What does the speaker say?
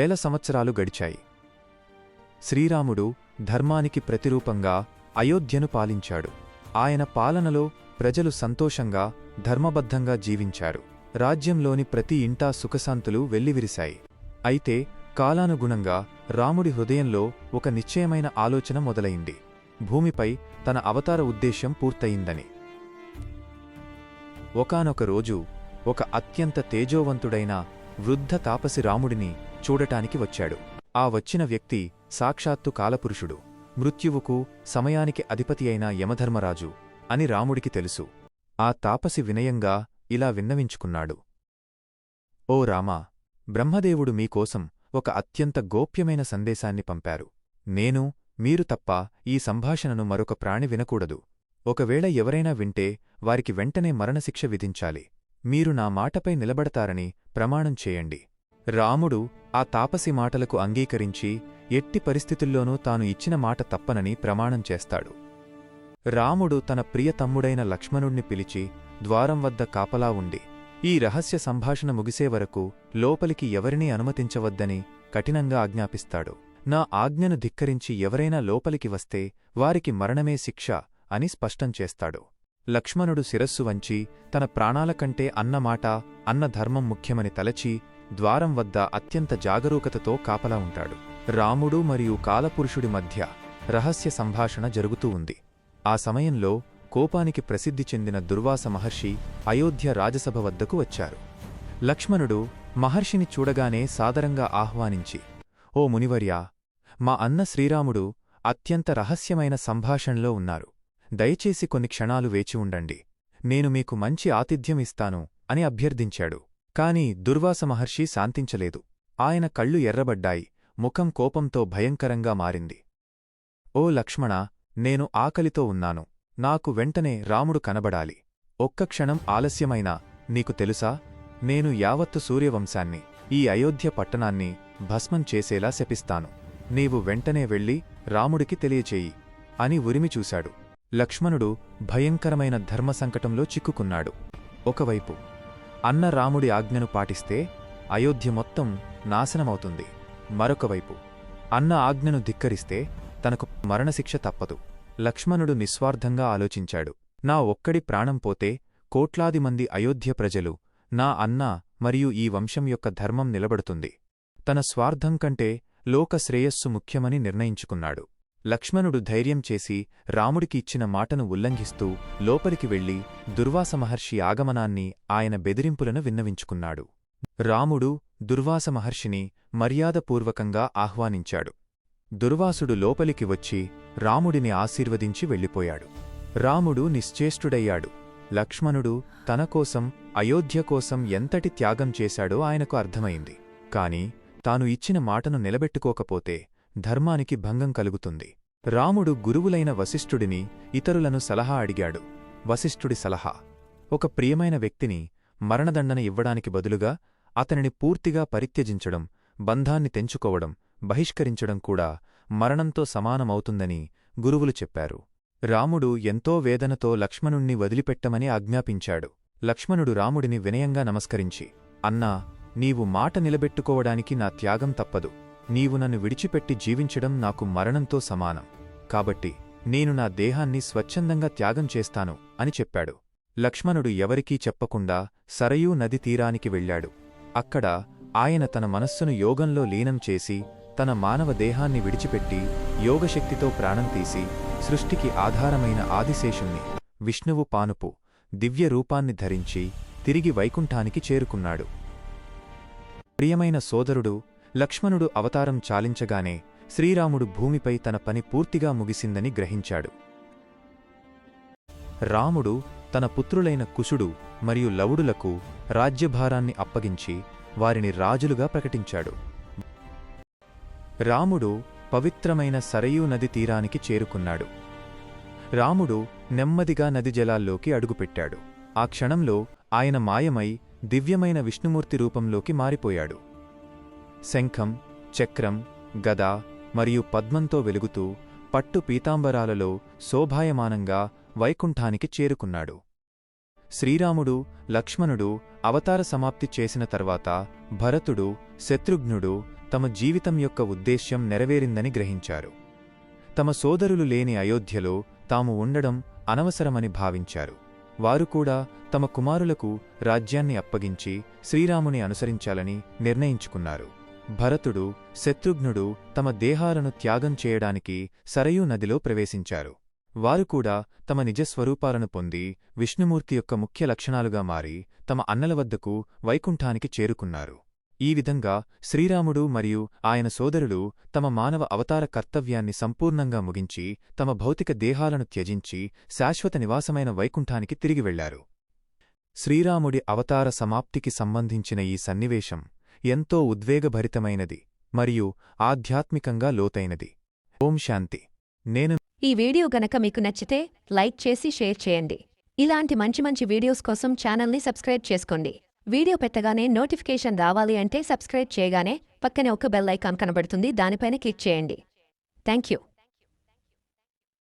వేల సంవత్సరాలు గడిచాయి. శ్రీరాముడు ధర్మానికి ప్రతిరూపంగా అయోధ్యను పాలించాడు. ఆయన పాలనలో ప్రజలు సంతోషంగా ధర్మబద్ధంగా జీవించారు. రాజ్యంలోని ప్రతి ఇంటా సుఖశాంతులు వెల్లివిరిశాయి. అయితే కాలానుగుణంగా రాముడి హృదయంలో ఒక నిశ్చయమైన ఆలోచన మొదలైంది. భూమిపై తన అవతార ఉద్దేశ్యం పూర్తయిందని. ఒకానొక రోజు ఒక అత్యంత తేజోవంతుడైన వృద్ధ తాపసి రాముడిని చూడటానికి వచ్చాడు. ఆ వచ్చిన వ్యక్తి సాక్షాత్తు కాలపురుషుడు. మృత్యువుకు సమయానికి అధిపతి అయిన యమధర్మరాజు అని రాముడికి తెలుసు. ఆ తాపసి వినయంగా ఇలా విన్నవించుకున్నాడు. ఓ రామా బ్రహ్మదేవుడు మీకోసం ఒక అత్యంత గోప్యమైన సందేశాన్ని పంపారు. నేను మీరు తప్ప ఈ సంభాషణను మరొక ప్రాణి వినకూడదు. ఒకవేళ ఎవరైనా వింటే వారికి వెంటనే మరణశిక్ష విధించాలి. మీరు నా మాటపై నిలబడతారని ప్రమాణం చేయండి. రాముడు ఆ తాపసి మాటలకు అంగీకరించి ఎట్టి పరిస్థితుల్లోనూ తాను ఇచ్చిన మాట తప్పనని ప్రమాణం చేస్తాడు. రాముడు తన ప్రియ తమ్ముడైన లక్ష్మణుణ్ణి పిలిచి ద్వారం వద్ద కాపలా ఉండి ఈ రహస్య సంభాషణ ముగిసే వరకు లోపలికి ఎవరినీ అనుమతించవద్దని కఠినంగా ఆజ్ఞాపిస్తాడు. నా ఆజ్ఞను ధిక్కరించి ఎవరైనా లోపలికి వస్తే వారికి మరణమే శిక్ష అని స్పష్టం చేస్తాడు. లక్ష్మణుడు శిరస్సు వంచి తన ప్రాణాలకంటే అన్నమాట అన్నధర్మం ముఖ్యమని తలచి ద్వారం వద్ద అత్యంత జాగరూకతతో కాపలా ఉంటాడు. రాముడు మరియు కాలపురుషుడి మధ్య రహస్య సంభాషణ జరుగుతూ ఉంది. ఆ సమయంలో కోపానికి ప్రసిద్ధి చెందిన దుర్వాస మహర్షి అయోధ్య రాజసభ వద్దకు వచ్చారు. లక్ష్మణుడు మహర్షిని చూడగానే సాదరంగా ఆహ్వానించి ఓ మునివర్యా మా అన్న శ్రీరాముడు అత్యంత రహస్యమైన సంభాషణలో ఉన్నారు. దయచేసి కొన్ని క్షణాలు వేచి ఉండండి. నేను మీకు మంచి ఆతిథ్యం ఇస్తాను అని అభ్యర్థించాడు. కాని దుర్వాస మహర్షి శాంతించలేదు. ఆయన కళ్ళు ఎర్రబడ్డాయి. ముఖం కోపంతో భయంకరంగా మారింది. ఓ లక్ష్మణ నేను ఆకలితో ఉన్నాను. నాకు వెంటనే రాముడు కనబడాలి. ఒక్క క్షణం ఆలస్యమైనా నీకు తెలుసా? నేను యావత్తు సూర్యవంశాన్ని ఈ అయోధ్య పట్టణాన్ని భస్మం చేసేలా శపిస్తాను. నీవు వెంటనే వెళ్ళి రాముడికి తెలియచేయి అని ఉరిమి చూశాడు. లక్ష్మణుడు భయంకరమైన ధర్మసంకటంలో చిక్కుకున్నాడు. ఒకవైపు అన్న రాముడి ఆజ్ఞను పాటిస్తే అయోధ్య మొత్తం నాశనమవుతుంది. మరొకవైపు అన్న ఆజ్ఞను ధిక్కరిస్తే తనకు మరణశిక్ష తప్పదు. లక్ష్మణుడు నిస్వార్థంగా ఆలోచించాడు. నా ఒక్కడి ప్రాణం పోతే కోట్లాది మంది అయోధ్య ప్రజలు నా అన్న మరియు ఈ వంశం యొక్క ధర్మం నిలబడుతుంది. తన స్వార్థం కంటే లోక శ్రేయస్సు ముఖ్యమని నిర్ణయించుకున్నాడు. లక్ష్మణుడు ధైర్యం చేసి రాముడికి ఇచ్చిన మాటను ఉల్లంఘిస్తూ లోపలికి వెళ్ళి దుర్వాస మహర్షి ఆగమనాన్ని ఆయన బెదిరింపులను విన్నవించుకున్నాడు. రాముడు దుర్వాస మహర్షిని మర్యాదపూర్వకంగా ఆహ్వానించాడు. దుర్వాసుడు లోపలికి వచ్చి రాముడిని ఆశీర్వదించి వెళ్ళిపోయాడు. రాముడు నిశ్చేష్టుడయ్యాడు. లక్ష్మణుడు తనకోసం అయోధ్యకోసం ఎంతటి త్యాగం చేశాడో ఆయనకు అర్థమైంది. కాని తాను ఇచ్చిన మాటను నిలబెట్టుకోకపోతే ధర్మానికి భంగం కలుగుతుంది. రాముడు గురువులైన వశిష్ఠుడిని ఇతరులను సలహా అడిగాడు. వశిష్ఠుడి సలహా ఒక ప్రియమైన వ్యక్తిని మరణదండన ఇవ్వడానికి బదులుగా అతనిని పూర్తిగా పరిత్యజించడం బంధాన్ని తెంచుకోవడం బహిష్కరించడం కూడా మరణంతో సమానమవుతుందని గురువులు చెప్పారు. రాముడు ఎంతో వేదనతో లక్ష్మణుణ్ణి వదిలిపెట్టమని ఆజ్ఞాపించాడు. లక్ష్మణుడు రాముడిని వినయంగా నమస్కరించి అన్నా నీవు మాట నిలబెట్టుకోవడానికి నా త్యాగం తప్పదు. నీవు నన్ను విడిచిపెట్టి జీవించడం నాకు మరణంతో సమానం. కాబట్టి నేను నా దేహాన్ని స్వచ్ఛందంగా త్యాగం చేస్తాను అని చెప్పాడు. లక్ష్మణుడు ఎవరికీ చెప్పకుండా సరయూ నది తీరానికి వెళ్ళాడు. అక్కడ ఆయన తన మనస్సును యోగంలో లీనం చేసి తన మానవ దేహాన్ని విడిచిపెట్టి యోగశక్తితో ప్రాణం తీసి సృష్టికి ఆధారమైన ఆదిశేషుణ్ణి విష్ణువు పానుపు దివ్య రూపాన్ని ధరించి తిరిగి వైకుంఠానికి చేరుకున్నాడు. ప్రియమైన సోదరుడు లక్ష్మణుడు అవతారం చాలించగానే శ్రీరాముడు భూమిపై తన పని పూర్తిగా ముగిసిందని గ్రహించాడు. రాముడు తన పుత్రులైన కుశుడు మరియు లవుడులకు రాజ్యభారాన్ని అప్పగించి వారిని రాజులుగా ప్రకటించాడు. రాముడు పవిత్రమైన సరయూ నది తీరానికి చేరుకున్నాడు. రాముడు నెమ్మదిగా నది జలాల్లోకి అడుగుపెట్టాడు. ఆ క్షణంలో ఆయన మాయమై దివ్యమైన విష్ణుమూర్తి రూపంలోకి మారిపోయాడు. శంఖం చక్రం గద మరియు పద్మంతో వెలుగుతూ పట్టు పీతాంబరాలలో శోభాయమానంగా వైకుంఠానికి చేరుకున్నాడు. శ్రీరాముడు లక్ష్మణుడు అవతార సమాప్తి చేసిన తర్వాత భరతుడు శత్రుఘ్నుడు తమ జీవితం యొక్క ఉద్దేశ్యం నెరవేరిందని గ్రహించారు. తమ సోదరులు లేని అయోధ్యలో తాము ఉండడం అనవసరమని భావించారు. వారు కూడా తమ కుమారులకు రాజ్యాన్ని అప్పగించి శ్రీరాముని అనుసరించాలని నిర్ణయించుకున్నారు. భరతుడు శత్రుఘ్నుడు తమ దేహాలను త్యాగం చేయడానికి సరయూ నదిలో ప్రవేశించారు. వారు కూడా తమ నిజస్వరూపాలను పొంది విష్ణుమూర్తి యొక్క ముఖ్య లక్షణాలుగా మారి తమ అన్నల వద్దకు వైకుంఠానికి చేరుకున్నారు. ఈ విధంగా శ్రీరాముడు మరియు ఆయన సోదరులు తమ మానవ అవతార కర్తవ్యాన్ని సంపూర్ణంగా ముగించి తమ భౌతిక దేహాలను త్యజించి శాశ్వత నివాసమైన వైకుంఠానికి తిరిగి వెళ్ళారు. శ్రీరాముడి అవతార సమాప్తికి సంబంధించిన ఈ సన్నివేశం ఎంతో ఉద్వేగభరితమైనది మరియు ఆధ్యాత్మికంగా లోతైనది. ఓం శాంతి. నేను ఈ వీడియో గనక మీకు నచ్చితే లైక్ చేసి షేర్ చేయండి. ఇలాంటి మంచి మంచి వీడియోస్ కోసం ఛానల్ని సబ్స్క్రైబ్ చేసుకోండి. వీడియో పెట్టగానే నోటిఫికేషన్ రావాలి అంటే సబ్స్క్రైబ్ చేయగానే పక్కనే ఒక బెల్ ఐకాన్ కనబడుతుంది దానిపైన క్లిక్ చేయండి. Thank you